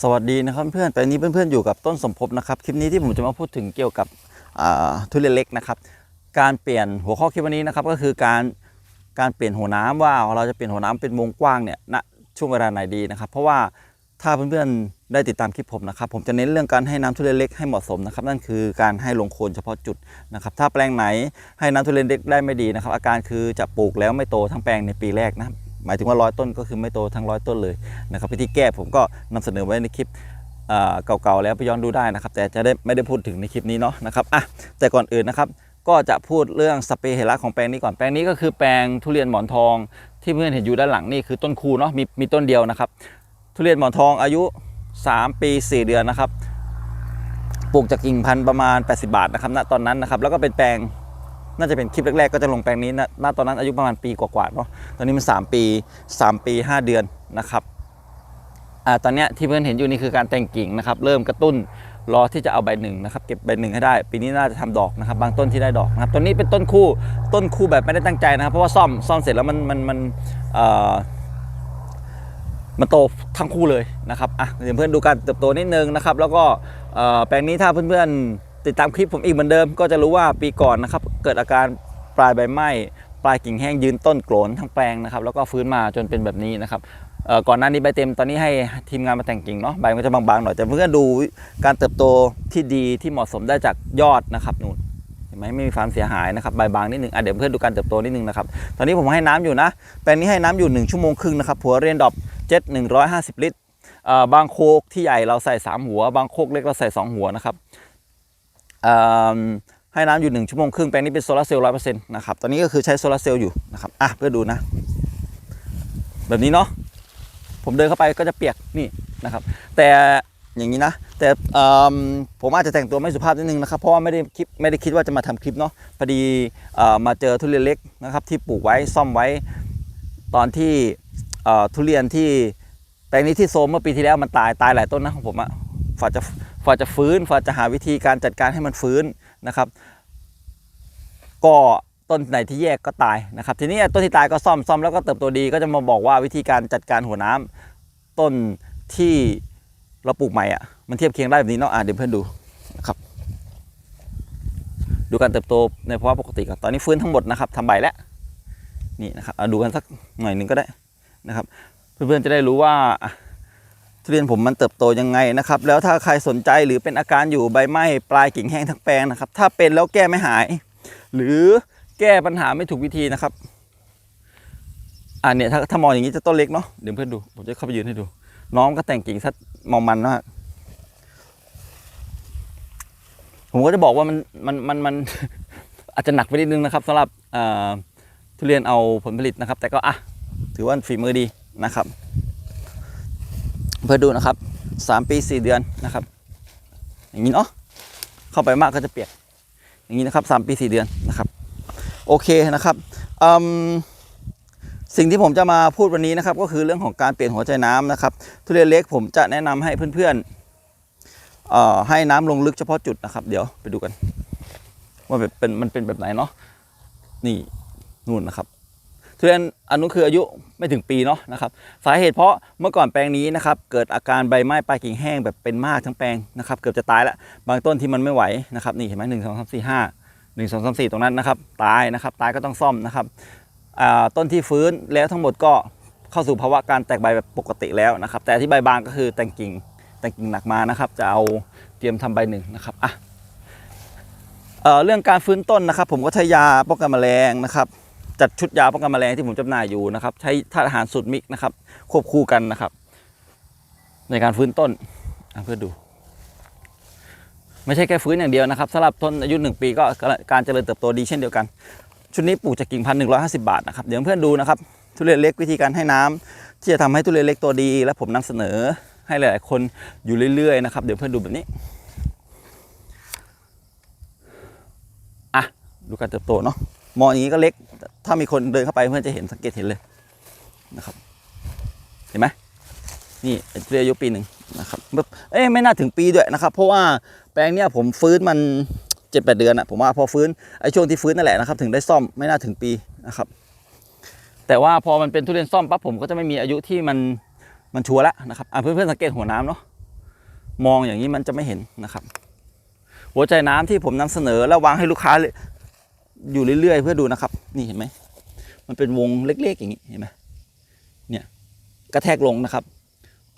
สวัสดีนะครับเพื่อนแปลงนี้เพื่อนๆอยู่กับต้นสมภพนะครับคลิปนี้ที่ผมจะมาพูดถึงเกี่ยวกับทุเรียนเล็กนะครับ การเปลี่ยนหัวข้อคลิปวันนี้นะครับก็คือการการเปลี่ยนหัวน้ำว่าเราจะเปลี่ยนหัวน้ำเป็นวงกว้างเนี่ยณช่วงเวลาไหนดีนะครับ เพราะว่าถ้าเพื่อนๆได้ติดตามคลิปผมนะครับ ผมจะเน้นเรื่องการให้น้ำทุเรียนเล็กให้เหมาะสมนะครับนั่นคือการให้ลงโคนเฉพาะจุดนะครับถ้าแปลงไหนให้น้ำทุเรียนเล็กได้ไม่ดีนะครับอาการคือจะปลูกแล้วไม่โตทั้งแปลงในปีแรกนะครับ หมายถึงว่าร้อยต้นก็คือไม่โตทั้งร้อยต้นเลยนะครับวิธีแก้ผมก็นำเสนอไว้ในคลิปเอ่อเก่าๆแล้วไปย้อนดูได้นะครับ แต่จะได้ไม่ได้พูดถึงในคลิปนี้เนาะนะครับอะแต่ก่อนอื่นนะครับก็จะพูดเรื่องสเปรย์เฮลักของแปลงนี้ก่อนแปลงนี้ก็คือแปลงทุเรียนหมอนทอง ที่เพื่อนเห็นอยู่ด้านหลังนี่คือต้นคูเนาะมีมีต้นเดียวนะครับ ทุเรียนหมอนทองอายุ 3 ปี 4 เดือนนะครับปลูกจากกิ่งพันธุ์ประมาณ 80 บาทนะครับณตอนนั้นนะครับแล้วก็เป็นแปลง น่าจะเป็นคลิปแรกๆก็จะลงแปลงนี้นะณตอนนั้นอายุประมาณปีกว่าๆเนาะตอนนี้มัน 3 ปี 3 ปี 5 เดือนนะครับอ่าตอนเนี้ยที่เพื่อนเห็นอยู่นี่คือการแต่งกิ่งนะครับเริ่มกระตุ้นรอที่จะเอาใบหนึ่งนะครับเก็บใบหนึ่งให้ได้ ปีนี้น่าจะทำดอกนะครับ บางต้นที่ได้ดอกนะครับต้นนี้เป็นต้นคู่ต้นคู่แบบไม่ได้ตั้งใจนะครับ เพราะว่าซ่อมซ่อมเสร็จแล้วมันมันมันเอ่อมันโตทั้งคู่เลยนะครับอะเดี๋ยวเพื่อนดูการเติบโตนิดนึงนะครับ แล้วก็เอ่อแปลงนี้ถ้าเพื่อนๆ ติดตามคลิปผมอีกเหมือนเดิม ก็จะรู้ว่าปีก่อนนะครับเกิดอาการปลายใบไหม้ปลายกิ่งแห้งยืนต้นโกรนทั้งแปลงนะครับแล้วก็ฟื้นมาจนเป็นแบบนี้นะครับก่อนหน้านี้ใบเต็มตอนนี้ให้ทีมงานมาแต่งกิ่งเนาะใบมันก็จะบางๆหน่อยแต่เพื่อนดูการเติบโตที่ดีที่เหมาะสมได้จากยอดนะครับนู่นเห็นไหมไม่มีความเสียหายนะครับใบบางนิดนึงอะเดี๋ยวเพื่อนดูการเติบโตนิดนึงนะครับตอนนี้ผมให้น้ำอยู่นะแปลงนี้ให้น้ำอยู่ 1 ชั่วโมงครึ่งนะครับหัวเรียนดอบเจ็ด150ลิตรเอ่อบางโคกที่ใหญ่เราใส่ 3 หัว บางโคกเล็กเราใส่ 2 หัวนะครับเอ่อ ให้น้ำอยู่1ชั่วโมงครึ่งแปลงนี้เป็นโซลาร์เซลล์ร้อยเปอร์เซ็นต์นะครับตอนนี้ก็คือใช้โซลาร์เซลล์อยู่นะครับอะเพื่อดูนะ แบบนี้เนาะผมเดินเข้าไปก็จะเปียกนี่นะครับ แต่อย่างนี้นะ แต่ผมอาจจะแต่งตัวไม่สุภาพนิดนึงนะครับ เพราะว่าไม่ได้คิดไม่ได้คิดว่าจะมาทำคลิปเนาะพอดีมาเจอทุเรียนเล็กนะครับที่ปลูกไว้ซ่อมไว้ตอนที่ทุเรียนที่แปลงนี้ที่โซมเมื่อปีที่แล้วมันตายตายหลายต้นนะของผมอะ ฝ่าจะฝ่าจะฟื้นฝ่าจะหาวิธีการจัดการให้มันฟื้นนะครับ ก็ต้นไหนที่แยกก็ตายนะครับ ทีนี้ต้นที่ตายก็ซ่อมซ่อมแล้วก็เติบโตดีก็จะมาบอกว่าวิธีการจัดการหัวน้ำต้นที่เราปลูกใหม่อะมันเทียบเคียงได้แบบนี้เนาะอะเดี๋ยวเพื่อนดูนะครับ ดูการเติบโตในภาวะปกติก่อนตอนนี้ฟื้นทั้งหมดนะครับทำใบแล้วนี่นะครับดูกันสักหน่อยหนึ่งก็ได้นะครับ เพื่อนๆจะได้รู้ว่า ทุเรียนผมมันเติบโตยังไงนะครับ แล้วถ้าใครสนใจหรือเป็นอาการอยู่ใบไหม้ปลายกิ่งแห้งทั้งแปลงนะครับ ถ้าเป็นแล้วแก้ไม่หาย หรือแก้ปัญหาไม่ถูกวิธีนะครับอ่าเนี่ยถ้าถ้ามองอย่างนี้จะต้นเล็กเนาะเดี๋ยวเพื่อนดูผมจะเข้าไปยืนให้ดู น้องก็แต่งกิ่งซัดมองมันมากผมก็จะบอกว่ามันมันมันมันอาจจะหนักไปนิดนึงนะครับสำหรับทุเรียนเอาผลผลิตนะครับ แต่ก็อะถือว่าฝีมือดีนะครับ เพื่อดูนะครับสามปีสี่เดือนนะครับ อย่างนี้เนาะเข้าไปมากก็จะเปียกอย่างนี้นะครับสามปีสี่เดือนนะครับ โอเคนะครับสิ่งที่ผมจะมาพูดวันนี้นะครับ ก็คือเรื่องของการเปลี่ยนหัวใจน้ำนะครับทุเรียนเล็กผมจะแนะนำให้เพื่อนๆให้น้ำลงลึกเฉพาะจุดนะครับ เดี๋ยวไปดูกัน ว่าแบบเป็นมันเป็นแบบไหนเนาะนี่นู่นนะครับ ทุเรียนอันนู้นคืออายุไม่ถึงปีเนาะนะครับสาเหตุเพราะเมื่อก่อนแปลงนี้นะครับเกิดอาการใบไม้ปลายกิ่งแห้งแบบเป็นมากทั้งแปลงนะครับเกือบจะตายแล้วบางต้นที่มันไม่ไหวนะครับนี่เห็นไหมหนึ่งสองสามสี่ห้าหนึ่งสองสามสี่ตรงนั้นนะครับตายนะครับตายก็ต้องซ่อมนะครับต้นที่ฟื้นแล้วทั้งหมดก็เข้าสู่ภาวะการแตกใบแบบปกติแล้วนะครับ แต่ที่ใบบางก็คือแตงกิ่งแต่งกิ่งหนักมานะครับ จะเอาเตรียมทำใบหนึ่งนะครับอะเอเรื่องการฟื้นต้นนะครับ ผมก็ใช้ยาป้องกันแมลงนะครับ จัดชุดยาป้องกันแมลงที่ผมจำหน่ายอยู่นะครับ ใช้ธาตุอาหารสูตรมิกนะครับ ควบคู่กันนะครับ ในการฟื้นต้นอะเพื่อดู ไม่ใช่แค่ฟื้นอย่างเดียวนะครับสำหรับต้นอายุ 1 ปีก็การเจริญเติบโตดีเช่นเดียวกัน ชุดนี้ปลูกจากกิ่งพันหนึ่งร้อยห้าสิบาทนะครับเดี๋ยวเพื่อนดูนะครับทุเรียนเล็กวิธีการให้น้ำที่จะทำให้ทุเรียนเล็กตัวดี และผมนำเสนอให้หลายๆคนอยู่เรื่อยๆนะครับเดี๋ยวเพื่อนดูแบบนี้อะดูการเติบโตเนาะ มองอย่างนี้ก็เล็ก ถ้ามีคนเดินเข้าไปเพื่อนจะเห็นสังเกตเห็นเลยนะครับ เห็นไหมนี่เป็นเรียอายุปีหนึ่งนะครับเอ้ยไม่น่าถึงปีด้วยนะครับ เพราะว่าแปลงเนี้ยผมฟื้นมันเจ็ดแปดเดือนอะผมว่าพอฟื้นไอ้ช่วงที่ฟื้นนั่นแหละนะครับ ถึงได้ซ่อมไม่น่าถึงปีนะครับ แต่ว่าพอมันเป็นทุเรียนซ่อมปั๊บผมก็จะไม่มีอายุที่มันมันชัวร์ล้วนะครับอะเพื่อนๆสังเกตหัวน้ำเนาะมองอย่างนี้มันจะไม่เห็นนะครับ หัวใจน้ำที่ผมนำเสนอแล้ววางให้ลูกค้าเลย อยู่เรื่อยๆ เพื่อดูนะครับ นี่เห็นไหมมันเป็นวงเล็กๆอย่างนี้เห็นไหมเนี่ยกระแทกลงนะครับ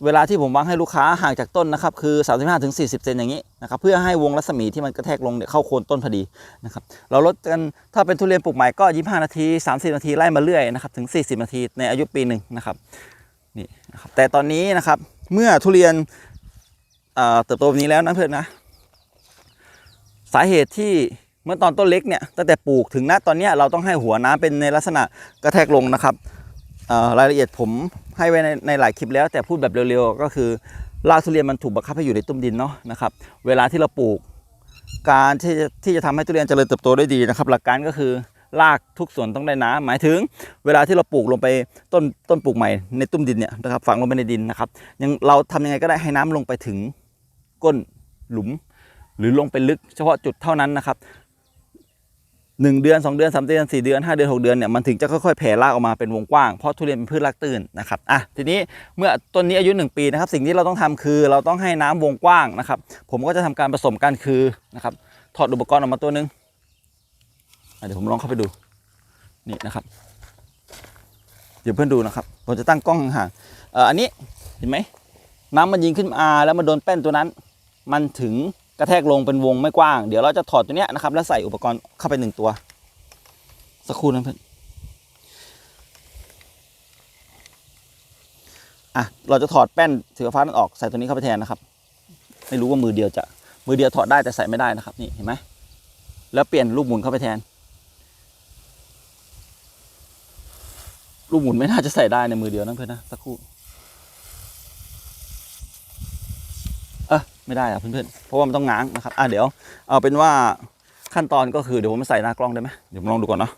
เวลาที่ผมวางให้ลูกค้าห่างจากต้นนะครับ คือ 35ถึง40 เซนอย่างนี้นะครับเพื่อให้วงรัศมีที่มันกระแทกลงเนี่ยเข้าโคนต้นพอดีนะครับเราลดกันถ้าเป็นทุเรียนปลูกใหม่ก็ 25 นาที 30 นาทีไล่มาเรื่อยนะครับถึง 40 นาทีในอายุปีหนึ่งนะครับนี่นะครับแต่ตอนนี้นะครับเมื่อทุเรียนเติบโตแบบนี้แล้วนะเพื่อนนะสาเหตุที่ เมื่อตอนต้นเล็กเนี่ยตั้งแต่ปลูกถึงณตอนนี้เราต้องให้หัวน้ำเป็นในลักษณะกระแทกลงนะครับรายละเอียดผมให้ไว้ในในหลายคลิปแล้วแต่พูดแบบเร็วๆ ก็คือรากทุเรียนมันถูกบังคับให้อยู่ในตุ้มดินเนาะนะครับเวลาที่เราปลูก การที่จะที่จะทำให้ทุเรียนเจริญเติบโตได้ดีนะครับ หลักการก็คือรากทุกส่วนต้องได้น้ำหมายถึง เวลาที่เราปลูกลงไปต้นต้นปลูกใหม่ในตุ้มดินเนี่ยนะครับฝังลงไปในดินนะครับยังเราทำยังไงก็ได้ให้น้ำลงไปถึงก้นหลุม หรือลงไปลึกเฉพาะจุดเท่านั้นนะครับ หนึ่งเดือนสองเดือนสามเดือนสี่เดือนห้าเดือนหกเดือนเนี่ยมันถึงจะค่อยๆแผ่รากออกมาเป็นวงกว้างเพราะทุเรียนเป็นพืชรากตื้นนะครับอะทีนี้เมื่อต้นนี้อายุหนึ่งปีนะครับสิ่งที่เราต้องทำคือเราต้องให้น้ำวงกว้างนะครับ ผมก็จะทำการผสมกันคือนะครับถอดอุปกรณ์ออกมาตัวหนึงอะเดี๋ยวผมลองเข้าไปดูนี่นะครับเดี๋ยวเพื่อนดูนะครับผมจะตั้งกล้องห่างๆอันนี้เห็นไหมน้ำมันยิงขึ้นมาแล้วมันโดนแป้นตัวนั้น มันถึง กระแทกลงเป็นวงไม่กว้าง เดี๋ยวเราจะถอดตัวเนี้ยนะครับ แล้วใส่อุปกรณ์เข้าไปหนึ่งตัว สักครู่นะเพื่อนอะเราจะถอดแป้นสีฟ้านั้นออกใส่ตัวนี้เข้าไปแทนนะครับ ไม่รู้ว่ามือเดียวจะมือเดียวถอดได้แต่ใส่ไม่ได้นะครับนี่เห็นไหมแล้วเปลี่ยนลูกหมุนเข้าไปแทน ลูกหมุนไม่น่าจะใส่ได้ในมือเดียวนะเพื่อนนะสักครู่ เออ ไม่ได้อะเพื่อนๆเพราะว่ามันต้องง้างนะครับอะเดี๋ยวเอาเป็นว่าขั้นตอนก็คือเดี๋ยวผมใส่หน้ากล้องได้ไหมเดี๋ยวผมลองดูก่อนเนาะ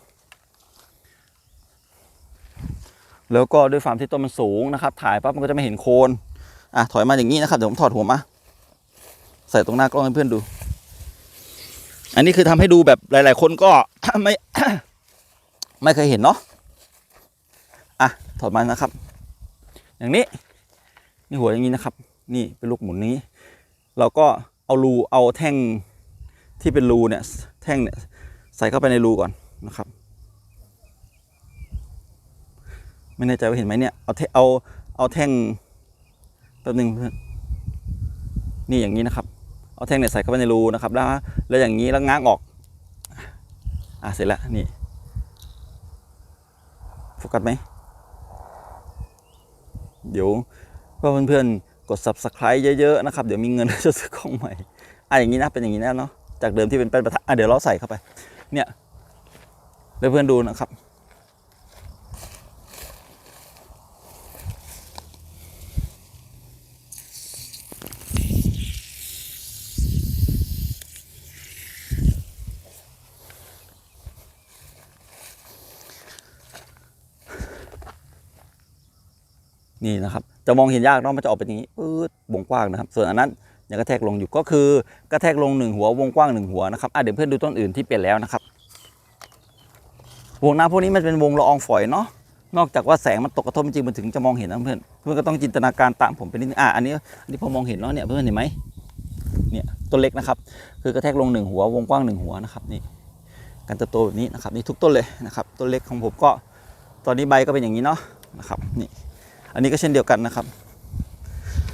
แล้วก็ด้วยความที่ต้นมันสูงนะครับ ถ่ายปั๊บมันก็จะไม่เห็นโคนอะถอยมาอย่างนี้นะครับเดี๋ยวผมถอดหัวมาใส่ตรงหน้ากล้องให้เพื่อนดู อันนี้คือทำให้ดูแบบหลาย ๆ คนก็ไม่ไม่เคยเห็นเนาะอะถอดมานะครับ อย่างนี้ นี่หัวอย่างนี้นะครับ นี่เป็นลูกหมุนนี้ เราก็เอารูเอาแท่งที่เป็นรูเนี่ยแท่งเนี่ยใส่เข้าไปในรูก่อนนะครับไม่แน่ใจว่าเห็นไหมเนี่ยเอาเอาเอาแท่งแป๊บหนึงเพื่อนนี่อย่างนี้นะครับ เอาแท่งเนี่ยใส่เข้าไปในรูนะครับ แล้วแล้วอย่างนี้แล้วง้างออกอะเสร็จแล้วนี่โฟกัสไหมเดี๋ยวเพื่อนเพื่อนๆ กด subscribe เยอะๆนะครับ เดี๋ยวมีเงินจะซื้อกล้องใหม่อะอย่างนี้นะเป็นอย่างนี้แน่เนาะจากเดิมที่เป็นแป้นประทัดอะเดี๋ยวเราใส่เข้าไป เนี่ยแล้วเพื่อนดูนะครับนี่นะครับ จะมองเห็นยากเนาะมันจะออกเป็นอย่างนี้ปื๊ดวงกว้างนะครับ ส่วนอันนั้นยังกระแทกลงอยู่ก็คือกระแทกลงหนึ่งหัววงกว้างหนึ่งหัวนะครับอะเดี๋ยวเพื่อนดูต้นอื่นที่เปลี่ยนแล้วนะครับ วงน้ำพวกนี้มันเป็นวงละอองฝอยเนาะนอกจากว่าแสงมันตกกระทบจริงๆมันถึงจะมองเห็นนะเพื่อนเพื่อนก็ต้องจินตนาการตามผมไปนิดนึงอะอันนี้อันนี้พอมองเห็นแล้วเนี่ยเพื่อนเห็นไหมเนี่ยต้นเล็กนะครับ คือกระแทกลงหนึ่งหัววงกว้างหนึ่งหัวนะครับนี่การเติบโตแบบนี้นะครับนี่ทุกต้นเลยนะครับต้นเล็กของผมก็ตอนนี้ใบก็เป็นอย่างนี้เนาะนะครับนี่ อันนี้ก็เช่นเดียวกันนะครับ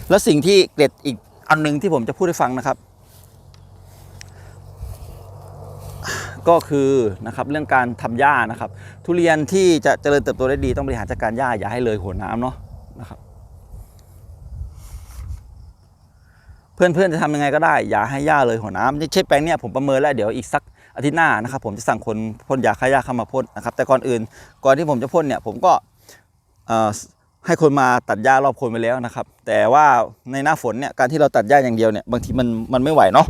แล้วสิ่งที่เกร็ดอีกอันหนึงที่ผมจะพูดให้ฟังนะครับ ก็คือนะครับเรื่องการทำหญ้านะครับ ทุเรียนที่จะเจริญเติบโตได้ดีต้องบริหารจัดการหญ้าอย่าให้เลยหัวน้ำเนาะนะครับ เพื่อนๆจะทำยังไงก็ได้ อย่าให้หญ้าเลยหัวน้ำนี่เช่นแปลงเนี่ยผมประเมินแล้วเดี๋ยวอีกสักอาทิตย์หน้านะครับผมจะสั่งคนพ่นยาฆ่าหญ้าเข้ามาพ่นนะครับแต่ก่อนอื่นก่อนที่ผมจะพ่นเนี่ยผมก็เอ่อ ให้คนมาตัดหญ้ารอบคนไปแล้วนะครับ แต่ว่าในหน้าฝนเนี่ยการที่เราตัดหญ้าอย่างเดียวเนี่ยบางทีมันมันไม่ไหวเนาะ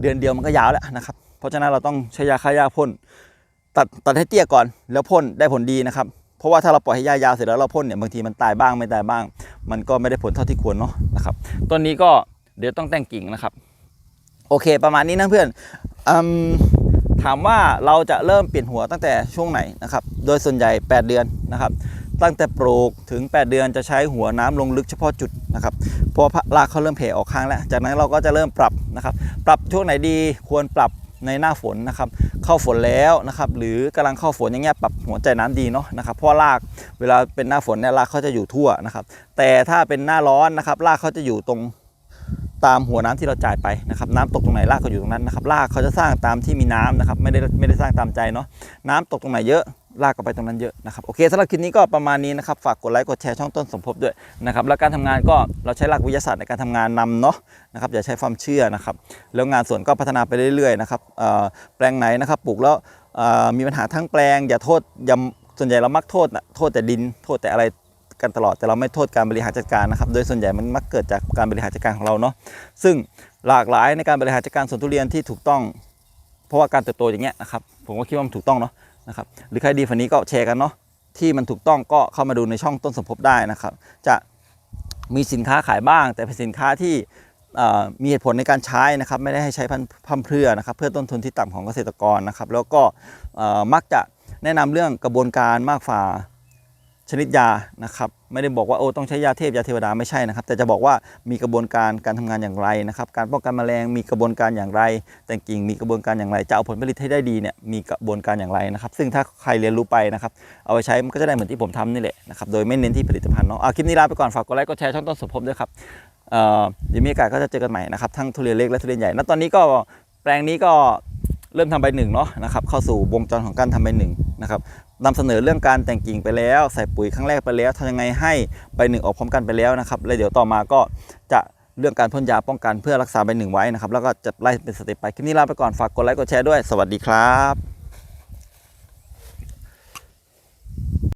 เดือนเดียวมันก็ยาวแล้วนะครับ เพราะฉะนั้นเราต้องใช้ยาฆ่าหญ้าพ่นตัดตัดให้เตี้ยก่อนแล้วพ่นได้ผลดีนะครับ เพราะว่าถ้าเราปล่อยให้หญ้ายาวเสร็จแล้วเราพ่นเนี่ยบางทีมันตายบ้างไม่ตายบ้าง มันก็ไม่ได้ผลเท่าที่ควรเนาะนะครับต้นนี้ก็เดี๋ยวต้องแต่งกิ่งนะครับ โอเค ประมาณนี้นะเพื่อนอถามว่าเราจะเริ่มเปลี่ยนหัวตั้งแต่ช่วงไหนนะครับ โดยส่วนใหญ่ 8 เดือนนะครับ ตั้งแต่ปลูกถึง 8 เดือนจะใช้หัวน้ำลงลึกเฉพาะจุดนะครับพราะว่ารากเขาเริ่มแผ่ออกข้างแล้ว จากนั้นเราก็จะเริ่มปรับนะครับ ปรับช่วงไหนดีควรปรับในหน้าฝนนะครับ เข้าฝนแล้วนะครับ หรือกำลังเข้าฝนอย่างเงี้ยปรับหัวใจน้ำดีเนาะนะครับเพราะว่ารากเวลาเป็นหน้าฝนเนี่ยรากเขาจะอยู่ทั่วนะครับ แต่ถ้าเป็นหน้าร้อนนะครับรากเขาจะอยู่ตรงตามหัวน้ำที่เราจ่ายไปนะครับน้ำตกตรงไหนรากก็อยู่ตรงนั้นนะครับรากเขาจะสร้างตามที่มีน้ำนะครับไม่ได้ไม่ได้สร้างตามใจเนาะน้ำตกตรงไหนเยอะ ลากกไปตรงนั้นเยอะนะครับโอเคสำหรับคลิปนี้ก็ประมาณนี้นะครับฝากกดไลค์กดแชร์ช่องต้นสมภพด้วยนะครับแล้วการทำงานก็เราใช้หลักวิทยาศาสตร์ในการทำงานนำเนาะนะครับอย่าใช้ความเชื่อนะครับแล้วงานสวนก็พัฒนาไปเรื่อยๆนะครับแปลงไหนนะครับปลูกแล้วมีปัญหาทั้งแปลง อย่าโทษอย่าส่วนใหญ่เรามักโทษนะโทษแต่ดินโทษแต่อะไรกันตลอดแต่เราไม่โทษการบริหารจัดการนะครับโดยส่วนใหญ่มันมักเกิดจากการบริหารจัดการของเราเนาะซึ่งหลากหลายในการบริหารจัดการสวนทุเรียนที่ถูกต้อง เพราะว่าการเติบโตอย่างเงี้ยนะครับผมก็คิดว่ามันถูกต้องเนาะ นะครับหรือใครดีฝันนี้ก็แชร์กันเนาะที่มันถูกต้องก็เข้ามาดูในช่องต้นสมภพได้นะครับ จะมีสินค้าขายบ้าง แต่เป็นสินค้าที่มีเหตุผลในการใช้นะครับ ไม่ได้ให้ใช้พันพ่มเพรื่อนะครับ เพื่อต้นทุนที่ต่ำของเกษตรกรนะครับ แล้วก็มักจะแนะนำเรื่องกระบวนการมากฝ่า ชนิดยานะครับไม่ได้บอกว่าโอ้ต้องใช้ยาเทพยาเทวดาไม่ใช่นะครับ แต่จะบอกว่ามีกระบวนการการทำงานอย่างไรนะครับ การป้องกันแมลงมีกระบวนการอย่างไร แต่งกิ่งมีกระบวนการอย่างไร จะเอาผลผลิตให้ได้ดีเนี่ยมีกระบวนการอย่างไรนะครับ ซึ่งถ้าใครเรียนรู้ไปนะครับเอาไปใช้มันก็จะได้เหมือนที่ผมทำนี่แหละนะครับโดยไม่เน้นที่ผลิตภัณฑ์เนาะอะคลิปนี้ลาไปก่อนฝากกดไลค์กดแชร์ช่องต้นสมภพด้วยครับเอ่อเดี๋ยวมีโอกาสก็จะเจอกันใหม่นะครับทั้งทุเรียนเล็กและทุเรียนใหญ่ณตอนนี้ก็แปลงนี้ก็เริ่มทำใบหนึ่งเนาะนะครับเข้าสู่วงจรของการทำใบหนึ่งนะครับ นำเสนอเรื่องการแต่งกิ่งไปแล้ว ใส่ปุ๋ยครั้งแรกไปแล้วทำยังไงให้ใบหนึ่งออกพร้อมกันไปแล้วนะครับแล้วเดี๋ยวต่อมาก็จะเรื่องการพ่นยาป้องกันเพื่อรักษาใบหนึ่งไว้นะครับ แล้วก็จะไล่เป็นสเต็ปไปคลิปนี้ลาไปก่อนฝากกดไลค์กดแชร์ด้วยสวัสดีครับ